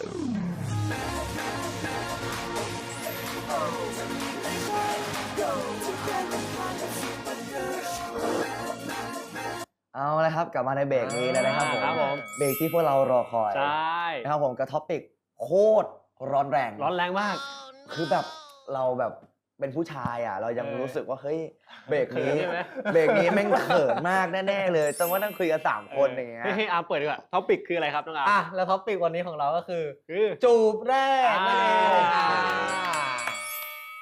เอาละครับกลับมาในเบรกนี้แล้วนะครับผมครับผม เบรกที่พวกเรารอคอยใช่ นะครับผมกับท็อปิกโคตรร้อนแรง ร้อนแรงมาก คือแบบเราแบบ เป็นผู้ชายอะ เรายังเออรู้สึกว่าเฮ้ยเบรกนี้เขินใช่ไหม เบรกนี้แม่งเขินมากแน่ๆเลยต้องว่านั่งคุยกันสามคนอย่างเงี้ยให้ให้อาร์มเปิดดีกว่าท็อปิกคืออะไรครับน้องอาร์มอะแล้วท็อปิกวันนี้ของเราก็คือ คือ จูบแรกนั่นเองอ่าอ่า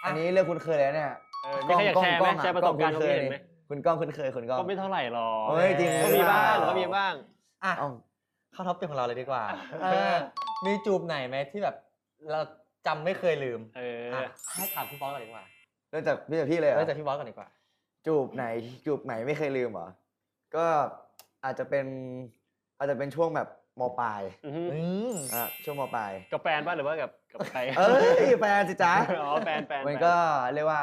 อันนี้เรื่องคุณเคยแล้วเนี่ย เออมีใครอยากแชร์ไหมล้องแชร์ประสบการณ์ล้ควาองมคิดเห็นไหมคุณก้องคุณเคยคุณก้อง ก็ไม่เท่าไหร่หรอกเฮ้ยจริง ก็มีบ้างหรือเปล่าก็มีบ้าง อะเอ้าเข้าท็อปิกของเราเลยดีกว่าเออมีจูบไหนไหมที่แบบ เราจำไม่เคยลืม เออ อะให้ถามพี่บอสก่อนดีกว่าเริ่มจากพี่จากพี่เลยเหรเริ่อมจากพี่บอสก่อนดีกว่า จูบไหนจูบไหนไม่เคยลืมเหรอ ก็อาจจะเป็น อาจจะเป็นช่วงแบบมปลายอือฮึอืมอะช่วงมปลาย กับแฟนป่ะหรือว่ากับกับใครเอ้ยแฟนสิจ๊ะ อ๋อแฟนแฟนมันก็เรียกว่า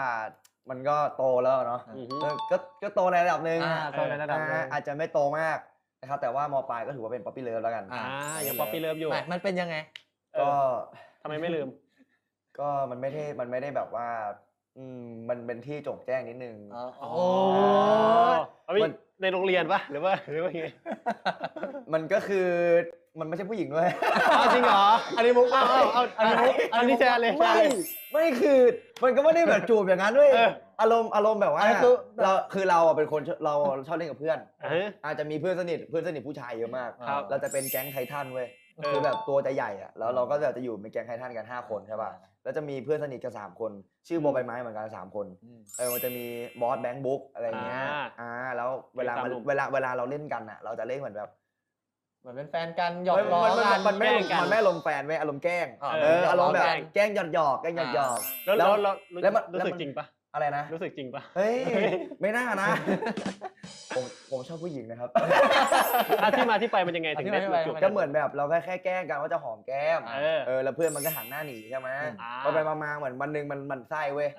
มันก็โตแล้วเนาะอือฮึเออก็ก็โตในระดับหนึ่งอ่าอะโตในระดับหนึ่ง อ่าอาจจะไม่โตมากนะครับ แต่ว่ามปลายก็ถือว่าเป็นป๊อปปี้เลิฟแล้วกัน อ่าอ่ายังป๊อปปี้เลิฟอยู่ ไม่มันเป็นยังไง เอก็อทำไมไม่ลืม ก็มันไม่ได้มันไม่ได้แบบว่า อืมมันเป็นที่โจงแจ้งนิดนึง อ๋อโอ้โอ้เอาไว้มัน ในโรงเรียนป่ะหรือว่าหรือว่าไงมันก็คือมันไม่ใช่ผู้หญิงด้วยอ๋อจริงเหรอ อันนี้มุกเอาเอาเอาอันนี้อันนี้แชร์เลยแชไม่ร์เลย ไม่คือมันก็ไม่ได้แบบจูบอย่างนั้นด้วยเอออารมณ์อารมณ์แบบว่าอันนี้คือ เราคือเราอะเป็นคนชอบเราชอบเล่นกับเพื่อน อ่าฮะ อาจจะมีเพื่อนสนิทเพื่อนสนิทผู้ชายเยอะมาก ครับเราจะเป็นแก๊งไททันเว้ยเออ คือแบบตัวจะใหญ่อะแล้วเราก็จะจะอยู่เป็นแก๊งไททันกันห้าคนใช่ป่ะ แล้วจะมีเพื่อนสนิทกันสามคน ชื่อโบใบไม้เหมือนกันสามคนอืมเออมันจะมีบอสแบงค์บุ๊กอะไรอย่างเงี้ยอ่าอ่าแล้วเวลามันเป็นสามหนุ่มเวลาเวลาเราเล่นกันอะเราจะเล่นเหมือนแบบเหมือนเป็นแฟนกันหยอกล้อมันกันมันไม่แกล้งกันมันไม่อารมณ์แฟนเว้ยอารมณ์แกล้งอ่าเอออารมณ์แบบแกล้งแกล้งหยอดหยอกๆแกล้งหยอดหยอกแล้วแล้แล้ววแล้วแล้วมันรู้แล้วสึกมันจริงป่ะอะไรนะรู้สึกจริงป่ะเฮ้ยไม่น่านะ ผมผมชอบผู้หญิงนะครับ อะที่มาที่ไปมันยังไงถึงได้อธิบายจูบอธิบายก็เหมือนแบบเราแค่แค่แกล้งกันว่าจะหอมแก้ม เออเออแล้วเพื่อนมันก็หันหน้าหนีใช่ไหมอ่า พอไปมาๆเหมือนวันหนึ่งมันมันไส้เว้ย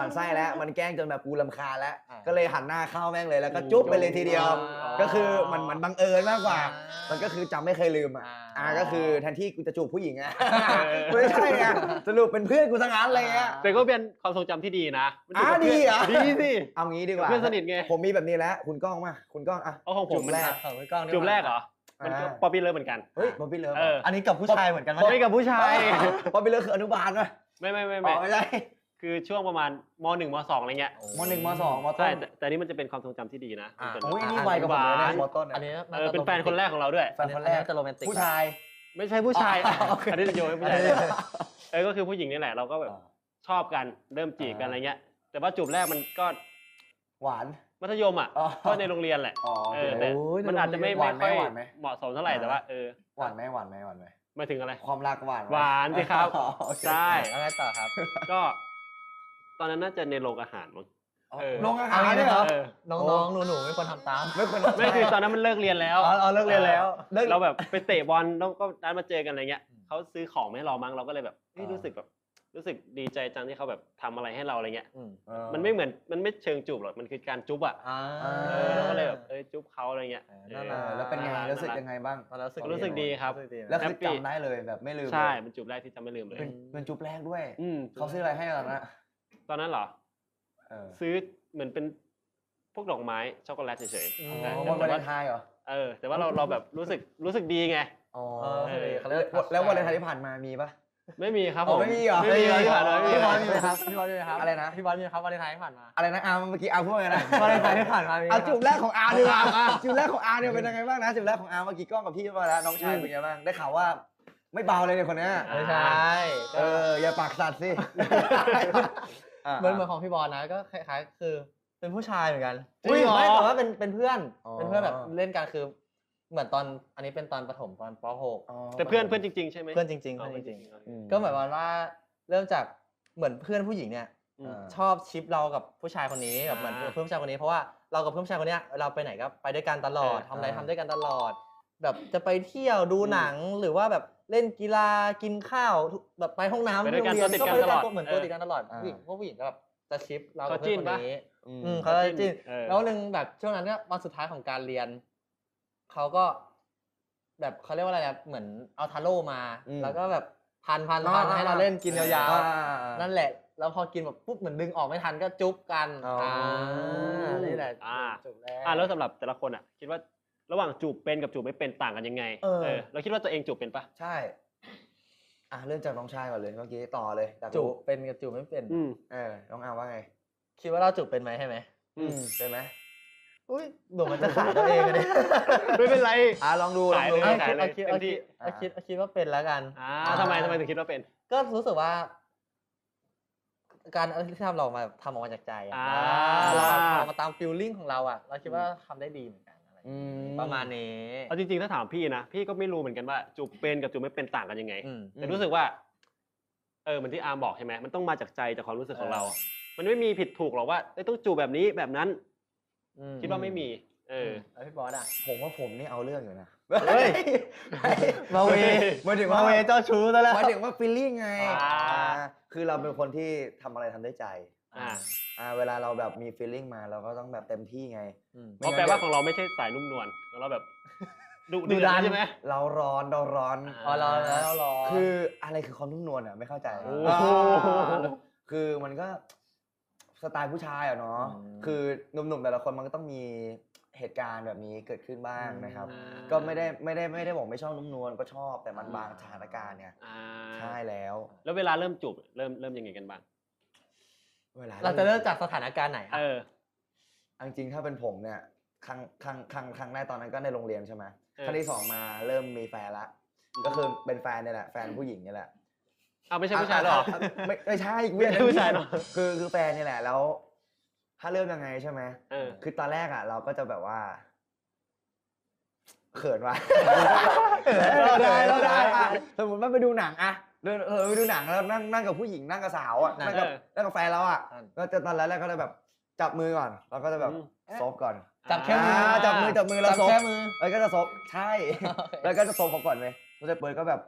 มันไส้แล้วมันแกล้งจนแบบกูลำคาญแล้ว อ่าก็เลยหันหน้าเข้าแม่งเลยแล้วก็จุ๊บไปเลยทีเดียว อ๋อ ก็คือมันมันบังเอิญมากกว่าอ่ามันก็คือจำไม่เคยลืมอะอ่า อ่าก็คือแทนที่กูจะจูบผู้หญิงอะเออไม่ใช่ไงสรุปเป็นเพื่อนกูทั้งนั้นอะไรเงี้ยแต่ก็เป็นความทรงจำที่ดีนะมันยู่อ่ากับพื่นดีเหรอดีสิเอางี้ดีกว่า เพื่อนสนิทไง ผมมีแบบนี้แล้ว คุณก้องมาคุณก้องอะเอาของผมจูบมันแรก ของพี่ก้องดีว่าจูบแรกเหรอ มันก็อ่าป๊อปปี้เลิฟเหมือนกัน เฮ้ยบอบบี้เลิฟเออ อันนี้กับผู้ชายเหมือนกันไหมไม่กับผู้ชายบอบบี้เลิฟคืออนุบาลไหมไม่ไม่ไม่อ๋ไม่อไม่ใช่คือช่วงประมาณมหนึ่งมสองอะไรเงี้ยมหนึ่งมสองมต้ใช่นแต่แต่นี่มันจะเป็นความทรงจำที่ดีนะอ่าเป็นโอ้ยแบบนี่ไวกับผมเลยนะหวานมต้นอันนี้เออเป็นแฟนคนแรกของเราด้วย แฟนคนแรกจะโรแมนติก ผู้ชาย ไม่ใช่ผู้ชายอ๋อโอเค อันนี้จะโยนให้ผู้ชายอันนี้เออก็คือผู้หญิงนี่แหละเราก็แบบชอบกันเริ่มจีบกันอะไรเงี้ย แต่ว่าจูบแรกมันก็ หวาน มัธยมอะอ๋อก็ในโรงเรียนแหละอ๋อเอโออเคแต่โอ้ยมันอาจจะไม่หไม่วานไหมค่อยหวานไหม เหมาะสมเท่าไหร่แต่ว่าเออหวานไหมหวานไหมหวานไหมหมายถึงอะไร ความรักหวานไหมหวานสิครับ อ๋อโอเคใช่ แล้วไงต่อครับ ก็ ตอนนั้นน่าจะในโรงอาหารมั้ง เออ ลงอาหารเนี่ยเหรอ เออน้องๆ หนูๆ ไม่ควรทำตาม ไม่ควรไม่คือตอนนั้นมันเลิกเรียนแล้ว อ๋ออ๋อเลิกเรียนแล้วเลิก เราแบบไปเตะบอลแล้วก็นัดมาเจอกันอะไรเงี้ยเขาซื้อของมาให้เรามั้งเราก็เลยแบบเฮ้ยอ่ารู้รู้สึกแบบ รู้สึกดีใจจังที่เขาแบบทำอะไรให้เราอะไรเงี้ยอืมเออมันไม่เหมือนมันไม่เชิงจูบหรอกมันคือการจุ๊บอะอ่าเออเราก็เลยแบบเออจุ๊บเขาอะไรเงี้ยเออเอน่าอรัเออแล้วเป็นไงน่ารักรู้สึกยังไงบ้าง ตอนนั้นรู้สึกรู้สึกดีครับรู้สึกดีแล้วคือแฮปปี้จำได้เลยแบบไม่ลืมใช่เลยมันจูบแรกที่จำไม่ลืมเลย เป็นเป็นจุ๊บแรกด้วย อืมเขาซื้ออะไรให้เรานะตอนนั้นเหรอ เออซื้อเหมือนเป็นพวกดอกไม้ช็อกโกแลตเฉยอือ๋มใช่อแต่วันวาเลว่านไทน์เหรอๆเออแต่ว่าเราเราแบบรู้สึกรู้สึกดีไง อ๋อเออเออเขาแล้เรีวยกแล้ววันวาเลนไทน์ที่ผ่านมามีปะ ไม่มีครับอ๋ผอมไม่มีเหรอ ไม่มีครับที่ผ่านมาไม่มีพี่บอลครับมีไหมครับพี่บอลมีไหมครับอะไรนะ พี่บอลมีไหมครับวาเลนไทน์ที่ผ่านมาอะไรนะอาร์มเมื่อกี้อาร์มพูดว่าไงนะวาเลนไทน์ที่ผ่านมามีไหมเอาครับจูบแรกของอาร์ดีกว่าอะจูบแรกของอาร์เนี่ยเป็นยังไงบ้างนะจูบแรกของอาร์เมื่อกี้กล้องกับพี่มาแล้วน้องชายเป็นยังไงบ้างได้ข่าวว่า ไม่เบาเลยเนี่ยคนเนี้ยไม่ใช่เอออย่าปากสัตว์สิเหมือนเหมือนของพี่บอลนะก็คล้ายๆคือเป็นผู้ชายเหมือนกันจริงเหรอ ไม่แต่ว่าเป็นเป็นเพื่อน อ๋อ เป็นเพื่อนแบบเล่นกันคือ เหมือนตอนอันนี้เป็นตอนประถมตอนปแต่เพื่อนเพื่อนจริงๆใช่ไหม .6 เพื่อนจริงๆอ๋อเพื่อนจริงอืมๆก็หมายความว่าเริ่มจากเหมือนเพื่อนผู้หญิงเนี่ยอืมอ่าชอบชิปเรากับผู้ชายคนนี้แบบเหมือนอ่าเพื่อนผู้ชายคนนี้เพราะว่าเรากับเพื่อนผู้ชายคนเนี้ยเราไปไหนก็ไปด้วยกันตลอดเออทำอะไรอ่าทำด้วยกันตลอด แบบจะไปเที่ยวดูหนังหรือว่าแบบเล่นกีฬากินข้าวทุกแบบไปห้องน้ำไปด้วยกันที่โรงเรียตัวติดกันก็ไปด้วยตลอดเหมือนเออตัวติดกันตลอดอ่าผู้หญิงพวกผู้หญิงก็แบบจะชิปเราเขากับเพื่อนจิ้นคนปะนี้อืมอืมเขาจะจิ้นเออแล้วหนึ่งแบบช่วงนั้นเนี่ยวันสุดท้ายของการเรียน เขาก็ แบบเขาเรียกว่าอะไรนะเหมือนเอาทาโร่มา อืมแล้วก็แบบพันพันอ่าพันอ่าให้เราเล่นกินยาวอ่าๆนั่นแหละ แล้วพอกินแบบปุ๊บเหมือนดึงออกไม่ทันก็จุ๊บกันอ๋ออ่านี่แหละอ่า จุ๊บแรก อะแล้วสำหรับแต่ละคนอะ คิดว่าระหว่างจูบเป็นกับจูบไม่เป็นต่างกันยังไงเออ เราคิดว่าตัวเองจูบเป็นปะใช่ อะเริ่มจากน้องชายก่อนเลยเมื่อกี้ต่อเลยอยากจูรู้บเป็นกับจูบไม่เป็น อืม เออน้องอาว่าไง คิดว่าเราจูบเป็นไหมใช่ไหมอืม เป็นไหม อุ้ยเดี๋ยวมันจะขายตัวเองอะเนี่ยไม่เป็นไร อะลองดูลองดู ขายเอาเลยคิดเอาคิดเอาเต็มที่คิดเอาคิดเอาคิดว่าเป็นแล้วกัน อ่าทำไมทำไมถึงคิดว่าเป็น ก็รู้สึกว่า การที่ทำเราออกมาทำออกมาจากใจอะอ่า เราทำมาตามฟิลลิ่งของเราอะเราคิดว่าทำได้ดีเหมือนกันอะไรอย่างอืเงี้ยมประมาณนี้เอาจริงๆถ้าถามพี่นะ พี่ก็ไม่รู้เหมือนกันว่าจูบเป็นกับจูบไม่เป็นต่างกันยังไง อืม แต่รู้สึกว่า เออเหมันที่อาร์มบอกใช่ไหมมันต้องมาจากใจจากความรู้สึกของเรา มันไม่มีผิดถูกหรอกว่าเอ้ยต้องจูบแบบนี้แบบนั้นอืม คิดว่าไม่มี เออแล้วพี่บอสอะผมว่าผมนี่เอาเรื่องอยู่นะเฮ้ยมาเวหมายถึงมาว่าเวเจ้าชู้ซะแล้วหมายถึงว่าฟีลลิ่งไงอ่าอ่าคือเราเป็นคนที่ทำอะไรทำด้วยใจอ่าอ่าเวลาเราแบบมีฟีลลิ่งมาเราก็ต้องแบบเต็มที่ไงอืมเพราะแปลว่าของเราไม่ใช่สายนุ่มนวลของเราแบบดุดุดุดัดันนใช่ไหมเราร้อนเราร้อนอ่าอ๋อรอแล้วรอคืออะไรคือความนุ่มนวลอะไม่เข้าใจโอ้อ่าโหคือมันก็ สไตล์ผู้ชายอะเนาะอืมคือหนุ่มๆแต่ละคนมันก็ต้องมีเหตุการณ์แบบนี้เกิดขึ้นบ้างนะครับอ่าก็ไม่ได้ไม่ได้ไม่ได้บอกไม่ชอบนุ่มนวลก็ชอบแต่มันบางสถานการณ์เนี่ยอ่าใช่แล้ว แล้วเวลาเริ่มจูบเริ่มเริ่มยังไงกันบ้างเวลาเราจะเริ่มจากสถานการณ์ไหนอะเออเอาจริงๆถ้าเป็นผมเนี่ยครั้งครั้งครั้งครั้งแรกตอนนั้นก็ในโรงเรียนใช่ไหมเออครั้งที่สองมาเริ่มมีแฟนละก็คือเป็นแฟนเนี่ยแหละแฟนผู้หญิงเนี่ยแหละ เอาไม่ใช่ผู้ชายหรอะะะไม่ไม่ใช่กูไม่ใช่ผู้ชายหรอ คือคือแฟนเนี่ยแหละแล้ว ถ้าเริ่มยังไงใช่ไหมเออ คือตอนแรกอะ เราก็จะแบบว่าเขินว่ะเราได้เราได้อะสมมติว่าไปดูหนังอะเดินเออไปดูหนังแล้วนั่งนั่งกับผู้หญิงนั่งกับสาวอะนั่งกับเออ นั่งกับแฟนเราอะนั่น ก็จะตอนแรกๆก็จะแบบจับมือก่อนเราก็จะแบบอืมซบก่อนจับแค่มืออ่าจับมือจับมือแล้วจับซบแค่มือ แล้วก็จะซบใช่ แล้วก็จะซบเขาก่อนเลยเราจะเปิดก็แบบ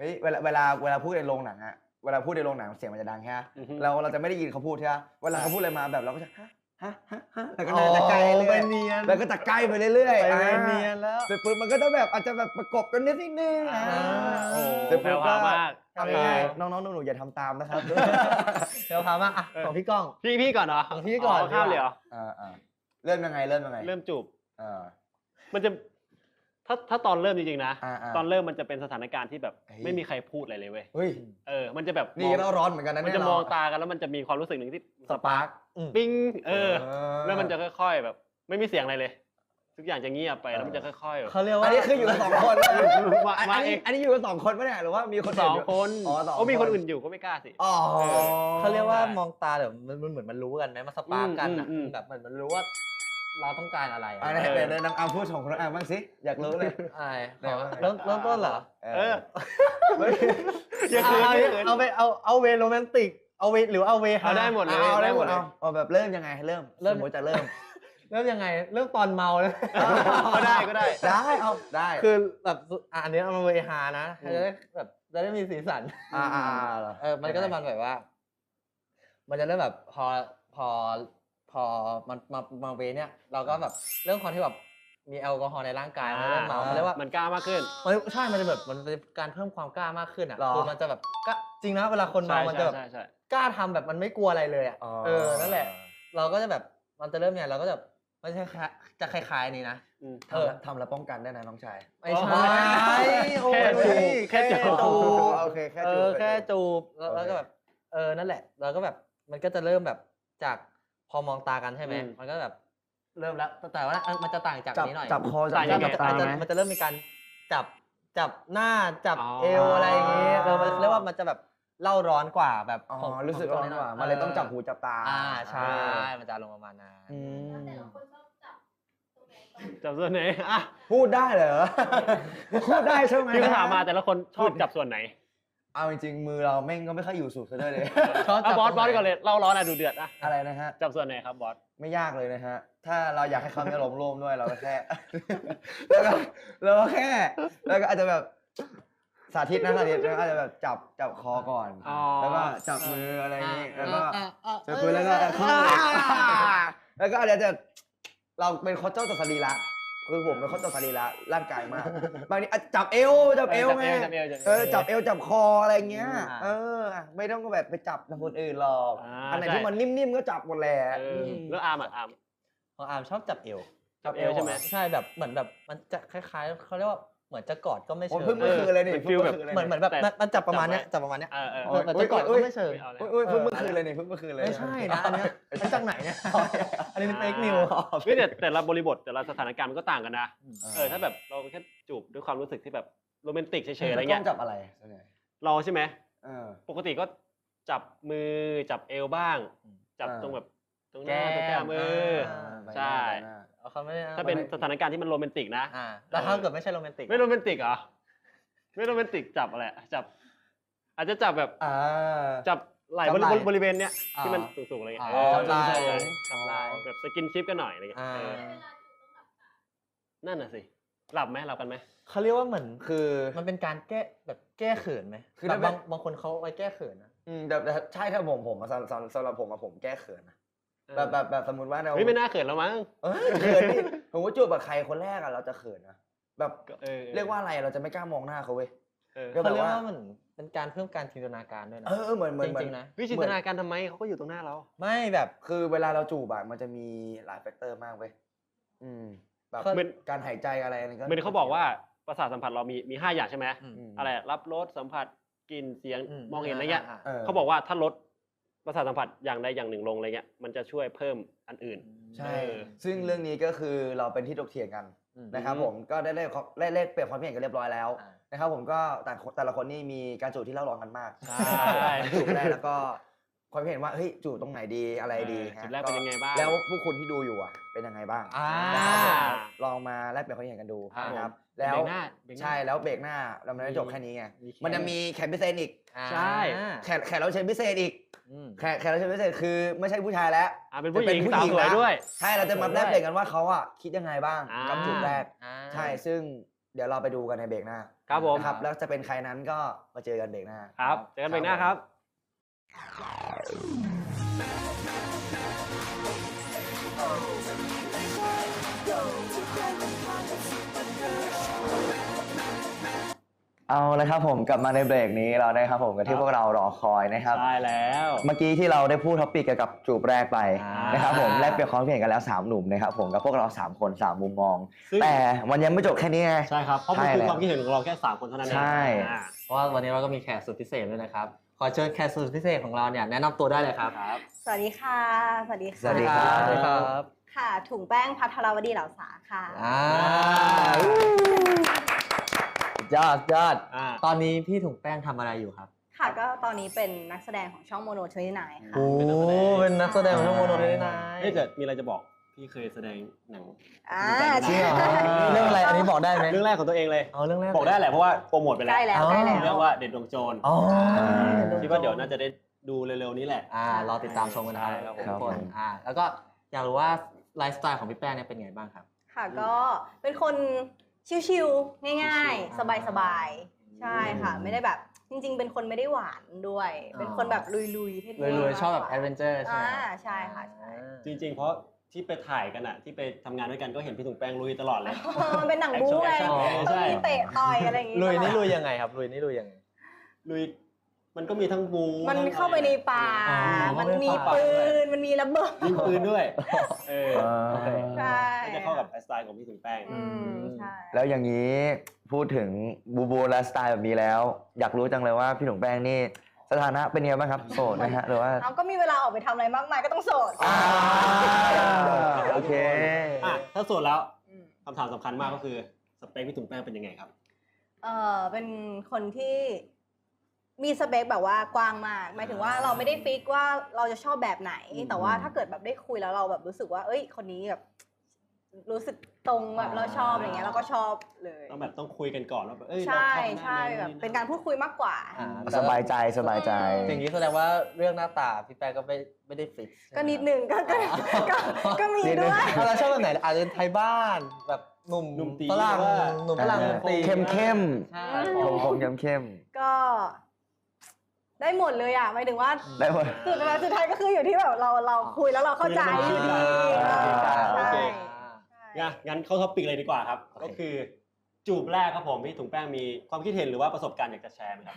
เฮ้ยเวลาเวลาเวลาพูดในโรงหนังอะเวลาพูดในโรงหนังเสียงมันจะดังแค่อือฮึ เราเราจะไม่ได้ยินเขาพูดใช่ไหมเวลาเขาพูดอะไรมาแบบเราก็จะฮะฮะฮะฮะแล้วก็อ๋อจะใกล้ไปเรื่อยเนียนแล้วก็จะใกล้ไปเรื่อยไปๆอ่าเนียนแล้ว เสร็จปุ๊บมันก็จะแบบอาจจะแบบประกบกันนิดนิดนึงอ่าโอ้เสร็จแปลปุ๊บว่าก็มาก ทำยังไงน้องๆหนูๆอย่าทำตามนะครับ เดี๋ยวพามาอะของพี่ก้อง พี่พี่ก่อนเหรอของพี่ก่อน ข้ามเลยเหรอ อ่าอ่าเริ่มยังไงเริ่มยังไงเริ่มจูบอ่ามันจะ ถ้าถ้าตอนเริ่มจริงๆนะ อ่าอ่าตอนเริ่มมันจะเป็นสถานการณ์ที่แบบเฮ้ยไม่มีใครพูดอะไรเลยเว้ยเฮ้ยเออมันจะแบบนี่มก็องร้อนเหมือนกันนะมันเนี่ยจะมองเรตากันแล้วมันจะมีความรู้สึกหนึ่งที่สปาร์กปิ้งเออ แล้วมันจะค่อย ๆแบบ ไม่มีเสียงอะไรเลย ทุกอย่างจะเงียบไปแล้วมันจะค่อยๆแบบ เขาเรียกว่าอันนี้คืออยู่กันสองคนนะมาอันมานี้เองอันนี้อยู่กันสองคนปะเนี่ยหรือว่ามีคนสองยู่คนอ๋อสองโอ้มีคนคนอื่นอยู่ก็ไม่กล้าสิ อ๋อเขาเรียกว่าใช่มองตาแบบมันมันเหมือนมันรู้กันไหมมันสปาร์กกันอะอืมอืม แบบเหมือนมันรู้ว่า เราต้องการอะไรอะอันนี้เดี๋ยวเดี๋ยวน้องอาร์มพูดของน้องอาร์มบ้างสิ อยากรู้เลย อะไรไหนวะเริ่มเริ่มต้นเหรอ เออเฮ้ยอย่าเอาเขินเอาอย่าเขินเอาไปเอาเอาเวโรแมนติก เอาเวหรือเอาเวฮาเอาได้หมดเลยเอาได้ได้หหมมดดเลย เอาเอาแบบเริ่มยังไงเริ่มเริ่ม สมมติจะเริ่ม เริ่มยังไง เริ่มตอนเมาเลย ก็ได้ก็ได้ ได้เอาได้คือแบบอะอันนี้เอามาเวฮานะจะได้แบบจะได้มีสีสัน อ่าอ่าอ่าหรเออ มันก็จะมันแบบว่า มันจะเริ่มแบบพอพอ พอมันมามาเวเนี่ยเราก็แบบเรื่องความที่แบบมีแอลกอฮอล์ในร่างกายมันเริ่มเมาอ่าเขาเรียกว่ามันกล้ามากขึ้นมันใช่มันจะแบบมันเป็นการเพิ่มความกล้ามากขึ้นอะหรอ คือมันจะแบบกล้าจริงนะเวลาคนเมาใช่มันจะแบบใช่ใช่กล้าทำแบบมันไม่กลัวอะไรเลยอะอ๋อเออนั่นแหละ เราก็จะแบบมันจะเริ่มไงเราก็จะไม่ใช่แค่จะคล้ายๆอันนี้นะ อืมทำแล้วทำแล้วป้องกันได้นะน้องชายไม่ใช่โอ้ยโอ้ยแค่จูบแค่จูบ จูบโอเคแค่เอจูอบแค่จูบแล้วโอเคแล้วก็แบบเออนั่นแหละ เราก็แบบมันก็จะเริ่มแบบจาก พอมองตากันใช่ไหมอืม มันก็แบบเริ่มแล้วแต่ว่าเออมันจะต่างจากจับนี้หน่อยจับคอจับต่างยังไงจับตามันจะไหม มันจะเริ่มมีการจับจับหน้าจับอ๋อ เอวอะไรอย่างเงี้ยเออมันเรียกว่ามันจะแบบเล่าร้อนกว่าแบบอ๋อของรู้สึกขร้งอนตัวกว่าหมันเลยต้องจับหูจับตาอ่าใช่มันจะลงประมาณนั้น อืมแล้วแต่ละคนชอบจับตรงไหนก่อนจับส่วนไหนอะพูดได้เหรอ พูดได้ใช่ไหมพี่ก็ถามมาแต่ละคนชอบจับส่วนไหน เอาจริงๆมือเราแม่งก็ไม่ค่อยอยู่สุดซะด้วยเลยชอบอะจับบอสตรงบอสไหนก่อนเลยเล่าร้อนอะดูเดือดอะอะไรนะฮะ จับส่วนไหนครับบอส ไม่ยากเลยนะฮะ ถ้าเราอยากให้เขามีอารมณ์ร่วมด้วยเราก็แค่ แล้วก็เราก็แค่ แล้วก็อาจจะแบบสาธิตนะสาธิตแล้วก็อาจจะแบบจับจับคอก่อน อ๋อ แล้วก็จับมืออะไรอย่างงี้ แล้วก็อะอะจับมือแล้วก็เข้าแล้วก็อาจจะเราเป็นโค้ชเจ้าจัดสรีระ คคือผมเป็นคนจับสรีระร่างกายมาก บางทีอะจับเอวจับเอวจับไงเอวจับเอวจับเอว เออจับเอวจับคออะไรเงี้ยอ่าเออ ไม่ต้องแบบไปจับคนอื่นหรอก อ่าอันไหนใช่ที่มันนิ่มๆก็จับหมดแหละเออแล้วอาร์มอะอาร์ม ของอาร์มชอบจับเอวจับเอวใช่ไหม ใช่แบบเหมือนแบบมันจะคล้ายๆเขาเรียกว่า เหมือนจะกอดก็ไม่ผมเชิงเพิ่งเมื่อคืนเลยนี่เป็นฟีลแบบพิ่งเหมือนเหมือนแบบแต่มันมันจับประมาณเนี้ยจับประมาณเนี้ยเออเออโอ้ยเหมือนจะกอดก็ไม่เชิงเอาเลยโอ้ยเพิ่งเมื่อคืนเลยนี่เพิ่งเมื่อคืนเลยไม่ใช่นะอันเนี้ยอันจากไหนเนี่ยอันนี้เป็นเฟกนิวเฮ้ยแต่แต่ละบริบทแต่ละสถานการณ์มันก็ต่างกันนะอืมเออถ้าแบบเราแค่จูบด้วยความรู้สึกที่แบบโรแมนติกเฉยๆอะไรเงี้ยต้จับอะไรส่วนใหญ่เราใช่ไหมเออปกติก็จับมือจับเอวบ้าง จับอ่าตรงแบบตรงหน้าตรงแก้มเออใบหน้าใช่ใบหน้า เอาเขาไม่ได้ถ้าเป็นสถานการณ์ที่มันโรแมนติกนะอ่าแล้วถ้าเกิดไม่ใช่โรแมนติก ไม่โรแมนติกเหรอ ไม่โรแมนติกจับอะไรอะจับ อาจจะจับแบบอ่าจับไหล่จับบริไหล่บริเวณเนี้ยอ่าที่มันสูงๆอะไรเงี้ยอ่าเออจับไหล่ใช่จับไหล่แบบสกินชิปกันหน่อยอะไรเงี้ยอ่าเออเวลาจูบต้องหลับตานั่นน่ะสิหลับไหมหลับกันไหมเขาเรียกว่าเหมือนคือมันเป็นการแก้แบบแก้เขินไหมคือแบบถ้าเป็นบางบางคนเขาเอาไว้แก้เขินนะอืมแต่แต่ใช่ถ้าผมผมอะสำสำสำหรับผมอะผมแก้เขินนะ แบบแบบแบบสมมติว่าเราเฮ้ยไม่น่าเขินแล้วมั้งเอ้ยเขินดิผมว่าจูบกับใครคนแรกอะเราจะเขินนะแบบก็ออเรียกว่าอะไรเราจะไม่กล้ามองหน้าเขาเว้ยเออก็เขาแบบเรียกว่าว่ามันเป็นการเพิ่มการจินตนาการด้วยนะเออเหมือนเหมือนจเหมือรินงๆนะวิจินตนาการทำไมเขาก็อยู่ตรงหน้าเรา ไม่แบบคือเวลาเราจูบอะมันจะมีหลายแฟกเตอร์มากเว้ยอืมแบบก็การหายใจอะไรอะไรก็เหมือนเขาบอกว่าประสาทสัมผัสเรามีมีห้าอย่างใช่ไหมอืมอืมอะไรรับรสสัมผัสกลิ่นเสียงอืมมองเห็นอะไรเงี้ยอ่าเออเขาบอกว่าถ้าลด ประสาทสัมผัสอย่างใดอย่างหนึ่งลงอะไรเงี้ยมันจะช่วยเพิ่มอันอื่น ใช่ เออ ซึ่งเรื่องนี้ก็คือเราเป็นที่ถกเถียงกันอืม นะครับผมก็ได้เลขได้เลขเปลี่ยนความคิดเห็นกันเรียบร้อยแล้วอ่า นะครับผมก็แต่คนแต่ละคนนี่มีการจูบที่เล่าร้อนกันมากใช่ จูบได้แล้วก็ความคิดเห็นว่าเฮ้ยจูบตรงไหนดีอะไรดีเออฮะจุดแรกเป็นยังไงบ้าง แล้วผู้คุณที่ดูอยู่อะเป็นยังไงบ้างอ่า นะครับผมลองมาแลกเปลี่ยนความคิดเห็นกันดูครับนะครับผมแล้วเบรกหน้าเบรกหน้าใช่แล้วเบรกหน้าเราไม่ได้จบแค่นี้ไงมีแขกมันจะมีแขกพิเศษอีกอ่าใช่ แขกแขกเราเชิญพิเศษอีกอืม แขกแขกเราเชิญพิเศษคือไม่ใช่ผู้ชายแล้วอ่าเป็นผู้หญิงจะสาวสวยนะด้วย ใช่เราจะมาสวยด้วยแลกเปลี่ยนกันว่าเขาอะคิดยังไงบ้างอ่ากับจูบแรกอ่าใช่ซึ่งเดี๋ยวเราไปดูกันในเบรกหน้า ครับผมนะครับ แล้วจะเป็นใครนั้นก็มาเจอกันเบรกหน้า ครับ เจอกันเบรกหน้าครับ เอาเลยครับผมกลับมาในเบรกนี้เราได้ครับผมกับคที่รับพวกเรารอคอยนะครับได้แล้ว เมื่อกี้ที่เราได้พูดท็อปิกเกี่ยวกับจูบแรกไปอ่านนะครับผมแลกเปลี่ยนความคิดเห็นกันแล้วสามหนุ่มนะครับผมกับพวกเราสามคนสามมุมมองซึ่งแต่มันยังไม่จบแค่นี้ไงใช่ครับเพราะมันใช่คือแล้วความคิดเห็นของเราแค่สามคนเท่านั้นเองใช่อ่าเพราะว่าวันนี้เราก็มีแขกสุดพิเศษด้วยนะครับขอเชิญแขกสุดพิเศษของเราเนี่ยแนะนำตัวได้เลยครับครับสวัสดีค่ะสวัสดีค่ะสวัสดีครับสวัสดีครับค่ะถุงแป้งพัทรวดีเหล่าสาค่ะอ่า ยอดยอดอ่า ตอนนี้พี่ถุงแป้งทำอะไรอยู่ครับค่ะก็ตอนนี้เป็นนักแสดงของช่องโมโนชนินายค่ะ โอ้เป็นนักแสดงของช่องโมโนเลยนะเฮ้ยแต่มีอะไรจะบอก พี่เคยแสดงหนัง อ่าจริงเหรอใช่เรื่องอะไรอันนี้บอกได้ไหมเรื่องแรกของตัวเองเลย เอาเรื่องแรก บอกได้แหละเพราะว่าโปรโมทไปแล้วใกล้แล้วอ๋อใกล้เรื่แล้อวงว่าเด็ดดวงโจรอ๋อคิดว่าเดี๋ยวน่าจะได้ดูเร็วๆนี้แหละ อ่ารอติดตามชมกันนะใช่ครับทุกผมคนอ่าแล้วก็อยากรู้ว่าไลฟ์สไตล์ของพี่แป้งเนี่ยเป็นไงบ้างครับ ค่ะก็เป็นคน ชิวๆง่าย ๆ สบายๆ ใช่ค่ะ ไม่ได้แบบจริง ๆ เป็นคนไม่ได้หวานด้วย เป็นคนแบบลุยๆเท่ๆรวยๆชอบแบบมากแอกดว่าเวนเจอร์ใช่ไหมอ่าใช่ค่ะใช่จริง ๆ เพราะที่ไปถ่ายกันอะที่ไปทำงานด้วยกันก็เห็นพี่ถุงแป้งลุยตลอดเลยเออมันเป็นหนังบู๊ไงแอคชั่นต้องใช่มีเตะต่อยอะไรอย่างงี้ลุยนี่ตลอดลุยยังไงครับลุยนี่ลุยยังไงลุยมันก็มีทั้งบูมันทั้งเข้าไปในป่าอ๋อมันเข้าไปในมีป่าปืน มันมีระเบิดยิงปืนด้วย เออโอเคใช่ ก็จะเข้ากับสไตล์ของพี่ถุงแป้งอืมใช่แล้วอย่างนี้พูดถึงบูบูและสไตล์แบบนี้แล้ว อยากรู้จังเลยว่าพี่หนุ่มแป้งนี่สถานะเป็นยังไงบ้างครับโสดไหมฮะหรือว่าเอาก็มีเวลาออกไปทำอะไรมากมายก็ต้องโสดอ่าโอเคอะถ้าส่วนแล้วอืมคำถามสำคัญมากก็คือสเปคพี่ถุงแป้งเป็นยังไงครับ เออเป็นคนที่มีสเปคแบบว่ากว้างมาก หมายถึงว่าเราไม่ได้ฟิกว่าเราจะชอบแบบไหนอืมแต่ว่าถ้าเกิดแบบได้คุยแล้วเราแบบรู้สึกว่า เอ้ย คนนี้แบบ รู้สึกตรงแบบเราชอบอะไรเงี้ยเราก็ชอบเลยต้องแบบต้องคุยกันก่อนว่าแบบเอ้ยใช่เราชอบหน้าใช่แนวแบบนี้ะเป็นการพูดคุยมากกว่า อ่าสบายใจสบายใจอย่างนี้แสดงว่าเรื่องหน้าตาพี่แป้งก็ไม่ไม่ได้ฟิกก็นิดนึงก็ก็ก็ก็มีนิดนึงด้วย เราชอบแบบไหนอาจจะเป็นไทยบ้านแบบหนุ่มหนุ่มตีฝรั่งหรือว่า หนุ่มฝรั่งหนุ่มตีเข้มเข้มใช่คมคมเข้มเข้มก็ ได้หมดเลยอะหมายถึงว่าได้หมด สุดท้ายสุดท้ายก็คืออยู่ที่แบบเราเราคุยแล้วเราเข้าใจคุยแล้วมันดีเข้าใจเอออ่า ใช่ โอเคใช่งั้นงั้นเข้าท็อปิกเลยดีกว่าครับ โอเค ก็คือจูบแรกครับผมพี่ถุงแป้งมีความคิดเห็นหรือว่าประสบการณ์อยากจะแชร์ไหมครับ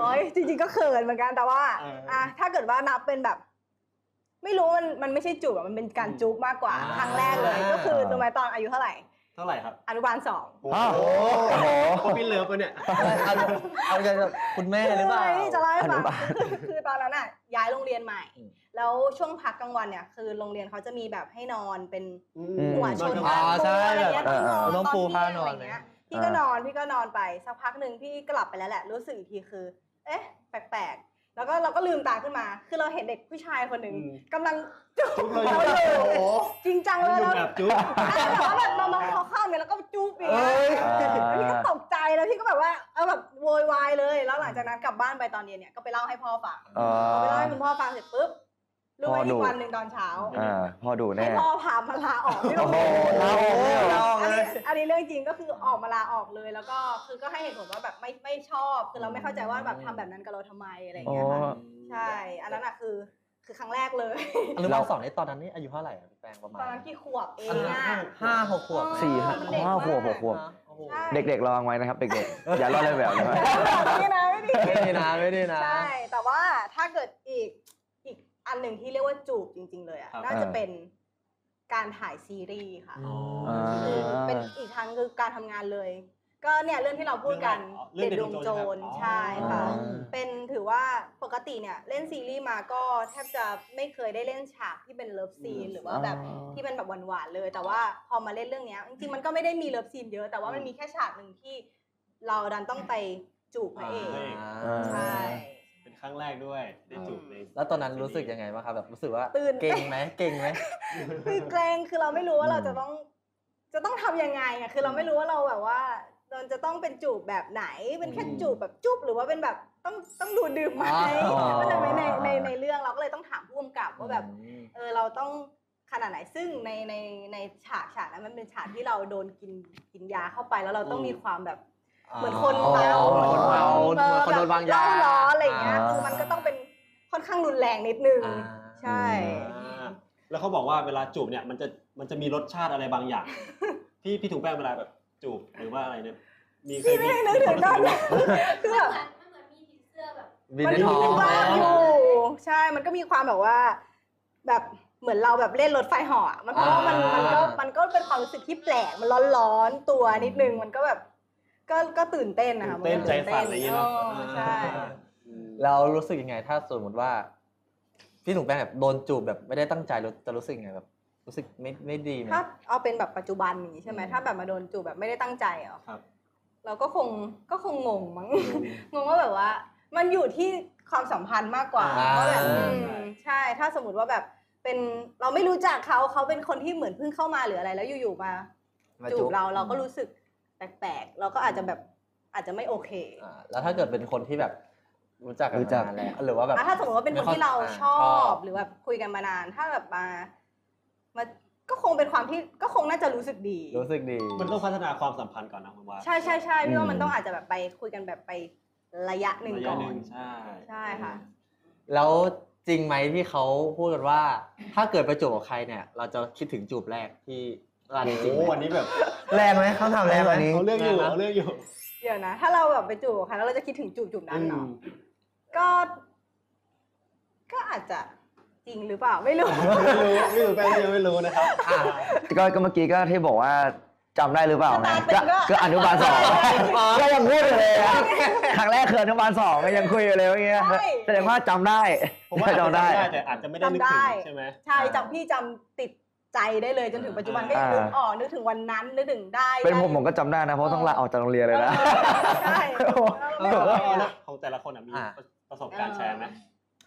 โอ้ยจริงๆก็เขินเหมือนกันแต่ว่าเอออ่ อะถ้าเกิดว่านับเป็นแบบ ไม่รู้มันมันไม่ใช่จูบอะมันเป็นการจุ๊บมากกว่าอ่า ครั้งแรกเลย ก็คือรู้ไหมตอนอายุเท่าไหร่เท่าไหร่ครับ อนุบาลสองโอ้อ้าวโหโอ้โหพอพี่เลิฟปะเนี่ยเอาเอาใจแบบคุณแม่หรือเปล่าฮ้ยจะเล่าให้ฟัองนุบาลคือคือตอนนั้นอะย้ายโรงเรียนใหม่อืมแล้วช่วงพักกลางวันเนี่ยคือโรงเรียนเขาจะมีแบบให้นอนเป็นอืหัวชนนอ่ากันใช่อะไรเงี้ยแบบที่นอนต้องตอนปูเที่ผ้ายนงอนอะไรเงี้ยพี่ก็นอนพี่ก็นอนไปสักพักหนึ่งพี่ก็หลับไปแล้วแหละ รู้สึกอีกทีคือ เอ๊ะ แปลกๆ แล้วก็เราก็ลืมตาขึ้นมา คือเราเห็นเด็กผู้ชายคนหนึ่งอืมกำลังจุ๊บจุ๊บเราเราออยู่ยู่โอ้โหจริงจังเลยอยู่แล้วแบบจุ๊บแต่ว่าแบบมามาเข้าข้างเนี่ยแล้วก็จุ๊บอย่างเงี้ยเอ้ยแล้วพี่ก็ตกใจแล้วพี่ก็แบบว่าเออแบบโวยวายเลย แล้วหลังจากนั้นกลับบ้านไปตอนเย็นเนี่ยก็ไปเล่าให้พ่อฟังอ๋อพอไปเล่าให้คุณพ่อฟังเสร็จปุ๊บ รู้ไหมพ่อดุอีกวันหนึ่งตอนเช้าอ่าพ่อดูให้แน่ พ่อพามาลาออกที่โรโอ้งโหเรียนลาออกเลยเหรออันนี้อันนี้เรื่องจริงก็คือออกมาลาออกเลย แล้วก็คือก็ให้เหตุผลว่าแบบไม่ไม่ชอบคือเราไม่เข้าใจว่าแบบทำแบบนั้นกับเราทำไมอะไรอย่างโอ้เงี้ยค่ะใช่ อันนั้นอะคือคือครั้งแรกเลย อนุบาลสองนี่ตอนนั้นนี่อายุเท่าไหร่อะพี่แป้งประมาณตอนนั้นกี่ขวบเองอันอะห้าห้าหกขวบสี่ห้ามันเด็กห้าขวบมากหกขวบโอ้โหใช่เด็กๆระวังไว้นะครับ เด็กๆ อย่าล้อเล่นแบบนี้นี่นะไม่ดีไม่ได้นะไม่ได้นะ ใช่ แต่ว่าถ้าเกิดอีก อีกอันหนึ่งที่เรียกว่าจูบจริง ๆ เลยอะครับน่าจะเป็นการถ่ายซีรีส์ค่ะอ๋ออ่าคือเป็นอีกทางคือการทำงานเลย ก็เนี่ยเรื่องที่เราพูดกันเรื่องเด็ดอะไรดวงโจรอ๋อใช่ค่ะ อ๋อ เป็นถือว่าปกติเนี่ยเล่นซีรีส์มาก็แทบจะไม่เคยได้เล่นฉากที่เป็นเลิฟซีนหรือว่าแบบที่เป็นแบบหวานๆเลย แต่ว่าพอมาเล่นเรื่องเนี้ยจริงๆมันก็ไม่ได้มีเลิฟซีนเยอะแต่ว่ามันมีแค่ฉากหนึ่งที่เราดันต้องไปจูบพระเอก อ่า ใช่ เป็นครั้งแรกด้วยได้จูบในแล้วตอนนั้นรู้สึกยังไงบ้างครับแบบรู้สึกว่าตื่น เก่งไหมเก่งไหมคือเกรงคือเราไม่รู้ว่าเราอืมจะต้องจะต้องทำยังไงอะคือเราไม่รู้ว่าเราแบบว่าเราจะต้องเป็นจูบแบบไหนเป็นแค่จูบแบบจุ๊บหรือว่าเป็นแบบต้องต้องดูดื่มไหมอ๋อก็จะไม่ในในในเรื่องเราก็เลยต้องถามผู้กำกับว่าแบบเออเราต้องขนาดไหนซึ่งในในในฉากฉากนั้นมันเป็นฉากที่เราโดนกินกินยาเข้าไปแล้วเราต้องมีความแบบ เหมือนคนอ๋อเมาเหมือนคนเมาออเหมือนคนโดนวางยาเล่ร้อนอะไรอย่างเงี้ยอ่าคือมันก็ต้องเป็นค่อนข้างรุนแรงนิดนึงอ่าใช่อ่าแล้วเขาบอกว่าเวลาจูบเนี่ยมันจะมันจะมีรสชาติอะไรบางอย่างพี่พี่ถุงแป้งเวลาแบบจูบหรือว่าอะไรเนี่ยมีเคยมีพี่ไม่นึกถึงตอนนั้นคือมันแบบเหมือนมันเหมือนมีผีเสื้อแบบวินมันในมีท้องความอยู่ใช่มันก็มีความแบบว่า แบบเหมือนเราแบบเล่นรถไฟเหาะอะมันเพราะว่ามันมันก็มันก็เป็นความรู้สึกที่แปลกมันร้อนๆตัวนิดนึงมันก็แบบ ก็ก็ตื่นเต้นนะคะตื่นเต้นมัก็ใจสั่นอะไรอย่างเงี้ยเนอะออใช่อืมเรารู้สึกยังไง ถ้าสมมติว่าพี่ถุงแป้งแบบโดนจูบแบบไม่ได้ตั้งใจรู้จะรู้สึกยังไงแบบรู้สึกไม่ไม่ดีไหมถ้าเอาเป็นแบบปัจจุบันอย่างนี้ใช่ไหมถ้าแบบมาโดนจูบแบบไม่ได้ตั้งใจเหรอครับเราก็คงก็คงงงมั้งงงว่าแบบว่า มันอยู่ที่ความสัมพันธ์มากกว่าอ่าว่าแบบอืมใช่ใช่ ถ้าสมมติว่าแบบเป็นเราไม่รู้จักเขาเขาเป็นคนที่เหมือนเพิ่งเข้ามาหรืออะไร แล้วอยู่ๆมามาจูบเราเราก็รู้สึก แปลกๆ เราก็อาจจะแบบอาจจะไม่โอเคอ่าแล้วถ้าเกิดเป็นคนที่แบบรู้จักกันรู้จักมานานแล้วหรือว่าแบบ อะถ้าสมมติว่าเป็นคนที่เราไม่ค่อยชออ่าชอบบ หรือแบบคุยกันมานาน ถ้าแบบมามาก็คงเป็นความที่ก็คงน่าจะรู้สึกดี รู้สึกดี มันต้องพัฒนาความสัมพันธ์ก่อนนะผมว่าใช่ใช่ใช่พี่อืว่ามมันต้องอาจจะแบบไปคุยกันแบบไประยะหนึ่งระก่ยะอหนึ่นงใช่ใช่ค่ะ แล้วจริงไหมที่เขาพูดกันว่า ถ้าเกิดไปจูบกับใครเนี่ย เราจะคิดถึงจูบแรกที่ ร้านจริงโอ้ไหมวันนี้แบบแรงไหมเขาทำแรงไหมเขาเรื่องอยู่แรงนะเขาเรื่องอยู่ เดี๋ยวนะ ถ้าเราแบบไปจูบกับใครแล้วเราจะคิดถึงจูบจูบนั้นเนาะอืมก็ ก็อาจจะจริงหรือเปล่าไม่รู้ไม่รู้ไม่รู้แป้งยังไม่รู้นะครับอะก็ก็เมื่อกี้ก็ที่บอกว่าจำได้หรือเปล่าไงตาตึก็งก็ก็อนุบาลสองก็ยังพูดอยู่เลยอะครั้งแรกคืออนุบาลสองก็ยังคุยอยู่เลยเมื่อกี้ใช่แสดงว่าจำได้ผมว่าอาจจะจำได้จำได้แต่อาจจะไม่ได้นึกจำได้ถึงใช่ไหมใช่จำพี่จำติด ใจได้เลยจนถึงปัจจุบันก็ยังอ่านึนึกออกนึกถึงวันนั้นนึกถึงได้เป็นผมผมก็จำได้นะเพราะต้องลาออกจากโรงเรียนเลยนะออใช่โอ้โหไม่แล้วโอเคแล้วอะของแต่ละคนอะมีอ่าประสบการณ์แชร์ไหม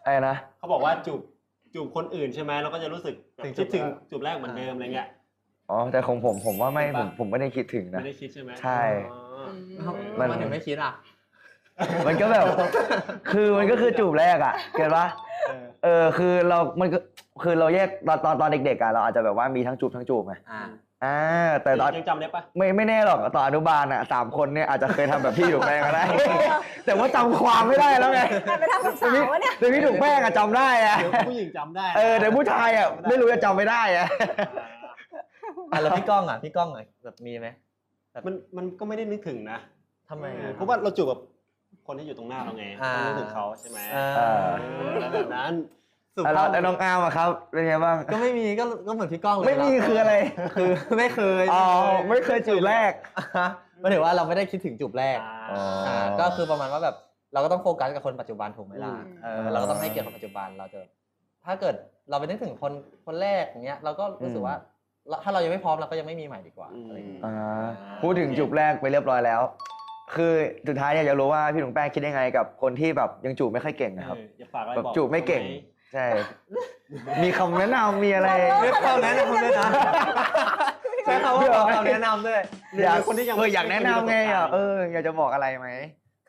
ไอ้นะเขาบอกว่าจูบจูบคนอื่นใช่ไหมเราก็จะรู้สึกแบบถึงคิดถึงจูบแรกจูบแรกเหมือนเดิมอะไรเงี้ยอ๋อแต่ของผมผมว่าไม่คิดผปะมผมไม่ได้คิดถึงนะไม่ได้คิดใช่ไหมใช่อ๋อมัมันนถึงไม่คิดอะ มันก็แบบ คือมันก็คือจูบแรกอะเก็ตปะเออเออคือเรา มันก็คือเราแยกตอนตอนตอนเด็กๆอะเราอาจจะแบบว่ามีทั้งจูบทั้งจูบไงอ่าอ่าแต่ตอนยังจำได้ปะไม่ไม่แน่หรอกตอนอนุบาลอะสามคนเนี่ยอาจจะเคยทำแบบพี่ถูกแป้งก็ได้ แต่ว่าจำความไม่ได้แล้วไงแต่ไปทำกับสาวอะเนี่ยแต่พี่ถูกแป้งอะจำได้อะเดี๋ยวผู้หญิงจำได้เออแต่ผู้ชายอะไม่รู้จะจำไม่ได้อะอะแล้วพี่ก้องอะพี่ก้องอะแบบมีไหมมันมันก็ไม่ได้นึกถึงนะทำไมเออะอเพราะว่าเราจูบกับ คนที่อยู่ตรงหน้าเราไงอ่าเรานึกถึงเขาใช่ไหมอ่าเออเออแล้วแบบนั้นสุแล้วภาพแล้วน้องอามอะครับ เป็นไงบ้าง ก็ไม่มีก็ก็เหมือนพี่ก้องเลยไม่มีรับคืออะไร คือ ไม่เคยอ๋อ ไม่เคยจูบแรก หมายถึงว่าเราไม่ได้คิดถึงจูบแรกอ่า อ่าก็คือประมาณว่าแบบเราก็ต้องโฟกัสกับคนปัจจุบันถูกไหมล่ะอืม เออเราก็ต้องให้เกียรติคนปัจจุบันเราจะ ถ้าเกิดเราไปนึกถึงคนคนแรกอย่างเงี้ยเราก็รู้สึกว่าเราถ้าเรายังไม่พร้อมเราก็ยังไม่มีใหม่ดีกว่าอะไรอย่างเงี้ย อ่าพูดถึงจูบแรกไปเรียบร้อยแล้ว คือสุดท้ายเนี่ยอยากรู้ว่าพี่หลวงแป้งคิดยังไงกับคนที่แบบยังจูบไม่ค่อยเก่งนะครับ เอออย่าฝากอะไรแบบบอกจูบไม่เก่งขาหใช่ มีคำแนะนำมีอะไรไม่เข้าแนะนำด้วยนะใช้คำว่าขอคำแนะนำด้วยอยากหรือคนที่ยังเอออยากแนะนำไงอะไม่มีประสบการณ์เอออยากจะบอกอะไรไหม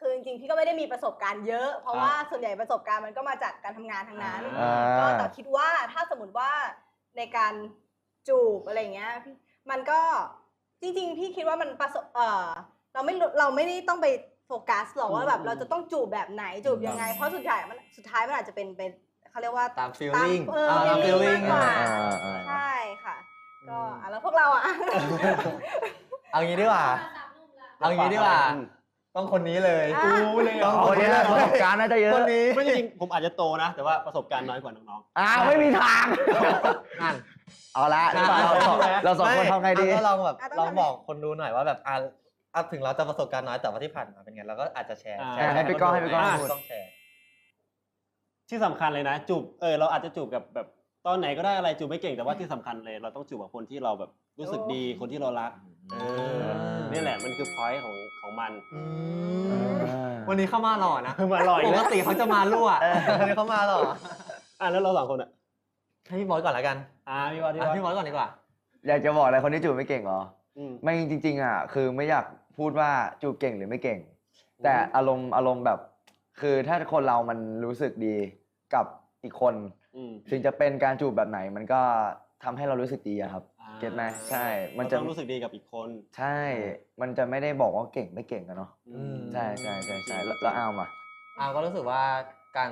คือจริงๆพี่ก็ไม่ได้มีประสบการณ์เยอะ เพราะครับว่าส่วนใหญ่ประสบการณ์มันก็มาจากการทำงานทั้งนั้น อ่า ก็แต่คิดว่าถ้าสมมติว่าในการจูบอะไรเงี้ยพี่มันก็จริง ๆ พี่คิดว่ามันประสบเออ เราไม่รู้เราไม่ได้ต้องไปโฟกัสหรอกว่าแบบเราจะต้องจูบแบบไหนจูบยังไง เพราะสุดท้ายมันสุดท้ายมันอาจจะเป็นเป็นเขาเรียกว่าตาม feeling เอออ่าตาม feeling feeling มากกว่าอ่าอ่าใช่ค่ะ ก็อืมอะแล้วพวกเราอะเอางี้ดีกว่าสามหนุ่มละเอางี้ดีกว่าต้องคนนี้เลยอะกูเลยเหรอคนนี้ประสบการณ์น่าจะเยอะคนนี้ไม่จริงๆผมอาจจะโตนะ แต่ว่าประสบการณ์น้อยกว่าน้องอ้าวไม่มีทางนั่นเอาละใช่เราสองเราสองคนทำไงดีอะก็ลองแบบอะต้องลองทำไงบอกคนดูหน่อยว่าแบบอะ อะถึงเราจะประสบการณ์น้อยแต่ว่าที่ผ่านมาเป็นไงเราก็อาจจะแชร์อ่า แชร์ให้พี่ก้องให้พี่ก้องอะพูด ต้องแชร์ๆที่สำคัญเลยนะจูบเออเราอาจจะจูบกับแบบตอนไหนก็ได้อะไรจูบไม่เก่งแต่ว่าที่สำคัญเลยเราต้องจูบกับคนที่เราแบบรู้สึกดีคนที่เรารักเออนี่แหละมันคือพอยต์ของของมัน วันนี้เข้ามาหล่อนะมาลอยปนะกติเขาจะมารั่ววันนี้เขามาหล่ออะแล้วเราสองคนอะให้พี่บอยก่อนละกันอ่าพี่วอดพี่อะวอดพี่บอยก่อนดีกว่าอยากจะบอกอะไรคนที่จูบไม่เก่งเหรอ อืม ไม่จริงๆอะคือไม่อยาก พูดว่าจูบเก่งหรือไม่เก่ง แต่อารมณ์อารมณ์แบบ คือถ้าคนเรามันรู้สึกดีกับอีกคน อืม ถึงจะเป็นการจูบแบบไหน มันก็ทำให้เรารู้สึกดีอะครับ อ่าเก็ตไหมใช่มันเราจะต้องรู้สึกดีกับอีกคน ใช่ มันจะไม่ได้บอกว่าเก่งไม่เก่งกันเนาะอืม ใช่ใช่ใช่ใช่แล้วแล้วเอามา อาก็รู้สึกว่าการ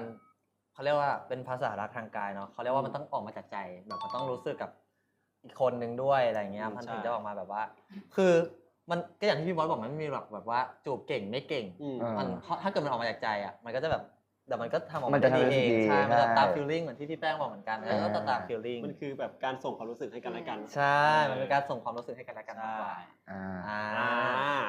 เขาเรียกว่าเป็นภาษารักทางกายเนาะเขาเรียกว่ามันต้องออกมาจากใจแบบมันต้องรู้สึกกับอีกคนนึงด้วยอะไรเงี้ยอืมมันใช่ถึงจะออกมาแบบว่า คือ มันก็อย่างที่พี่บอสบอกมันไม่มีหรอกแบบว่าจูบเก่งไม่เก่ง อืม อ่ามันเพราะถ้าเกิดมันออกมาจากใจอะมันก็จะแบบเดี๋ยวมันก็ทำออกมัมานจะได้ดีทำให้เองดีใช่มันจะใช่ตาม feeling เหมือนที่พี่แป้งบอกเหมือนกันแล้วก็จะตาม feeling มันคือแบบการส่งความรู้สึกให้กันและกันใช่มันเป็นการส่งความรู้สึกให้กันและกันมากกว่าอ่า อ่า อ่า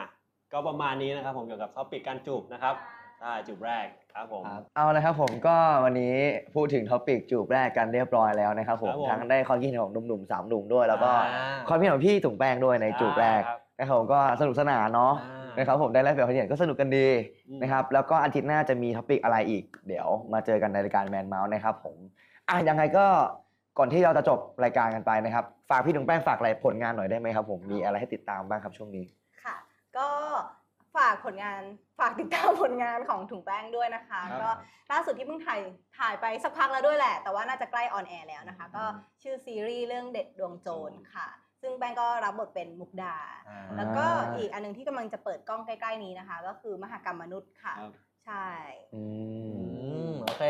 ก็ประมาณนี้นะครับผมเกี่ยวกับท็อปิกการจูบนะครับใช่จูบแรกครับผม ครับ เอาละครับผมก็วันนี้พูดถึงท็อปิกจูบแรกกันเรียบร้อยแล้วนะครับผมครับผม ทั้งได้ความคิดเห็นของหนุ่มๆสามหนุ่มด้วยแล้วก็อ่า ความคิดเห็นของพี่ถุงแป้งด้วยในจูบแรกครับ นะครับผมก็สนุกสนานเนาะอ่านะครับผมได้แลกเปลี่ยนความคิดเห็นก็สนุกกันดีอืมนะครับแล้วก็อาทิตย์หน้าจะมีท็อปิกอะไรอีก เดี๋ยวมาเจอกันในรายการแมนเมาส์นะครับผมอะยังไงก็ก่อนที่เราจะจบรายการกันไปนะครับฝากพี่ถุงแป้งฝากอะไรผลงานหน่อยได้ไหมครับผมมีอะไรให้ติดตามบ้างครับช่วงนี้ค่ะ ก็ฝากผลงานฝากติดตามผลงานของถุงแป้งด้วยนะคะครับก็ล่าสุดที่เพิ่งถ่ายถ่ายไปสักพักแล้วด้วยแหละ แต่ว่าน่าจะใกล้ออนแอร์แล้วนะคะ ก็ชื่อซีรีส์เรื่องเด็ดดวงโจรค่ะ ซึ่งแป้งก็รับบทเป็นมุกดาอ่าแล้วก็อีกอันหนึงที่กำลังจะเปิดกล้องใกล้ ๆ นี้นะคะ ก็คือมหากรรมมนุษย์ค่ะครับใช่อือืมมโอเค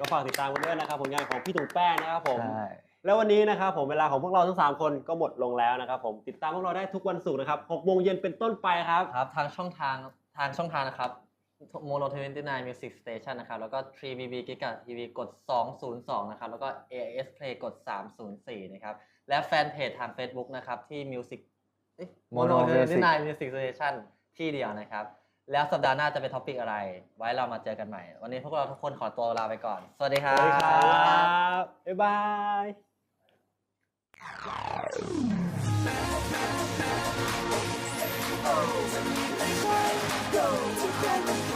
ก็ฝากติดตามกันด้วยนะครับผลงานของพี่ถุงแป้งนะครับผมใช่แล้ววันนี้นะครับผมเวลาของพวกเราทั้งสามคนก็หมดลงแล้วนะครับผมติดตามพวกเราได้ทุกวันศุกร์นะครับ6โมงเย็นเป็นต้นไปครับครับ ทางช่องทางทางช่องทางนะครับโมโน29 Music Station นะครับ แล้วก็ 3BB Giga TV กด 202 นะครับ แล้วก็ AIS Play กด 304 นะครับ และแฟนเพจทาง Facebook นะครับ ที่ Music โมโน Mono Music 29 Music Station ที่เดียวนะครับ แล้วสัปดาห์หน้าจะเป็นท็อปิกอะไร ไว้เรามาเจอกันใหม่ วันนี้พวกเราทุกคนขอตัวลาไปก่อน สวัสดีคสรับวัสดีครับบ๊ายบาย Go to the